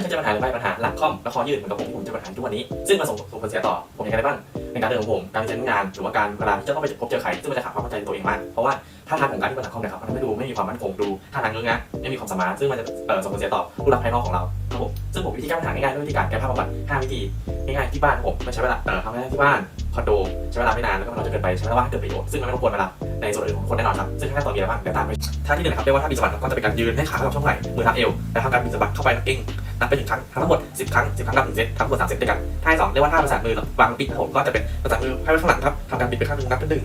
เคยเจอปัญหาหรือไม่ปัญหาหลังคอมและคอยืดเหมือนกับผมที่ผมจอปัญหาทุกวันนี้ ซึ่งมันส่งผลเสียต่อผมยังไงได้บ้างในการเดินของผมการใช้งานหรือว่าการเวลาที่จะต้องไปพบเจอใครซึ่งมันจะขาดความเข้าใจตัวเองมากเพราะว่าท่าทางของการที่เป็นหลังคอมนี่ยครับมันไม่ดูไม่มีความมั่นคงดูท่าทางเงื้องะไม่มีความสามารถซึ่งมันจะส่งผลเสียต่อผู้รับภายนอกของเราครับผมซึ่งผมวิธีแก้ปัญหาง่ายๆด้วยวิธีการแก้ภาพบำบัด5วิธีง่ายๆที่บ้านผมไมันใช้เวลาเอ่อทำได้ที่บ้านคอนโดใช้เวลาไม่นานแล้วก็เราจะเกินไปใช้เวลาว่างเกิดประโยชน์ซึ่งมันไม่รบกวนเวลาในส่วนอื่นของคนแน่นอนครับซึ่งขั้นตอนมีอะไรบ้างเดี๋ยวตามไปท่าที่หนึ่งครับเรียกว่าท่าบิดสะบัดก็จะเป็นการยืนให้ขาเข้าช่องไหล่มือทับเอวแล้วทำการบิดสะบัดเข้าไปนับเก่ง นับไปหนึ่งครั้งทั้งหมด 10 ครั้ง 10 ครั้งนับหนึ่งเซตทั้งหมดสามเซตด้วยกันท่าที่สองเรียกว่าท่าประสานมือวางปิดผมก็จะเป็นประสานมือให้ไว้ข้างหลังครับทำการบิดไปข้างหนึ่งนับเป็นหนึ่ง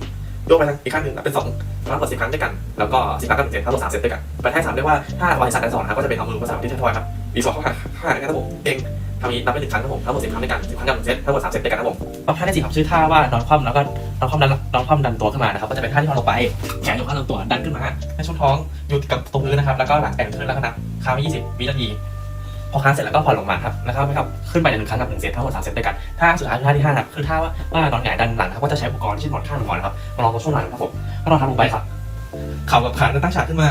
โยกไปทางอีกข้างหนึ่งนับเป็นสองทั้งหมดสิบครั้งด้วยกัน แล้วก็สิบครั้งกับหนึ่งเซตทั้งหมดสามเซตด้วยกันไปท่าที่สามเรียกว่าท่าบริษัทการสอนครับก็จะเป็นเอามือประสานที่ท้าทอยครับบีสองข้างข้างนะครับผมเก่งทำนี้นับเป็นหนึ่งครั้งครับผมทั้งหมดสิบครั้งด้วยกันสิบครั้งกับหนึ่งเซตทั้งหมดสามเซตด้วยกันครับผมท่าที่สี่ครับชื่อท่าว่านอนคว่ำแล้วก็นอนคว่ำดันนอนคว่ำดันตัวขึ้นมานะครับก็จะเป็นท่าที่เราลงไปแขนยกข้างลำตัวดันขึ้นมาให้ช่วงท้องอยู่กับตรงพื้นนะครับแล้วก็หลังแอนขึ้นแล้วก็นับค้างไว้20วินาที พอค้างเสร็จแล้วก็ผ่อนลงมาครับนะครับไม่ครับขึ้นไปหนึ่งครั้งกับหนึ่งเซตทั้งหมดสามเซตด้วยกันท่าสุดท้ายคือท่าที่ห้าครับคือท่าว่าว่านอนหงายดันหลังครับก็จะใช้อุปกรณ์ที่นอนข้างหมอนะครับมารองตรงช่วงหลังครับผมก็นอนทับลงไปครับเข่ากับขาจะตั้งฉากขึ้นมา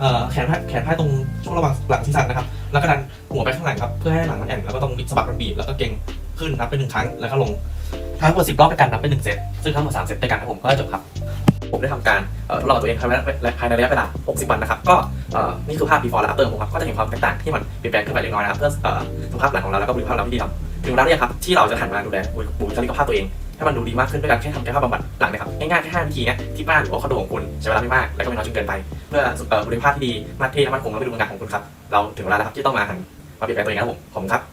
เอ่อแขนพายแขนพายตรงช่วงระหว่างหลังศีรษะนะครับ แล้วก็ดันหัวไปข้างหลังครับ เพื่อให้หลังมันแอนแล้วก็ต้องบิดสะบักมันบีบแล้วก็เก่งขึ้นนับไปหนึ่งครั้ง แล้วก็ลง ทั้งหมดสิบรอบเป็นการนับเป็นหนึ่งเซต ซึ่งทั้งหมดสามเซตด้วยกันครับผมก็จบครับ ผมได้ทำการทดลองตัวเองภายในระยะเวลา 60 วันนะครับ ก็ นี่คือภาพ before และ after ของผมครับ ก็จะเห็นความแตกต่างที่มันเปลี่ยนแปลงขึ้นไปเล็กน้อยนะครับเพื่อสุขภาพหลังของเราแล้วก็บุคลิกภาพเราที่ดีครับถึงเวลาเนี่ยครับที่เราจะหันมาดูแลบุคลิกภาพตัวเองให้มันดูดีมากขึ้นด้วยการแค่ทำกายภาพบำบัดหลังนะครับง่ายๆแค่5วิธีเนี้ยที่บ้านหรือว่าคอนโดของคุณใช้เวลาไม่มากและก็ไม่น้อยจนเกินไป เพื่อบุคลิกภาพที่ดีมาเท่และมั่นคงและไปดูงานของคุณครับเราถึงเวลาแล้วครับที่ต้องมาหันมาเปลี่ยนแปลงตัวเองครับผมขอบคุณครับ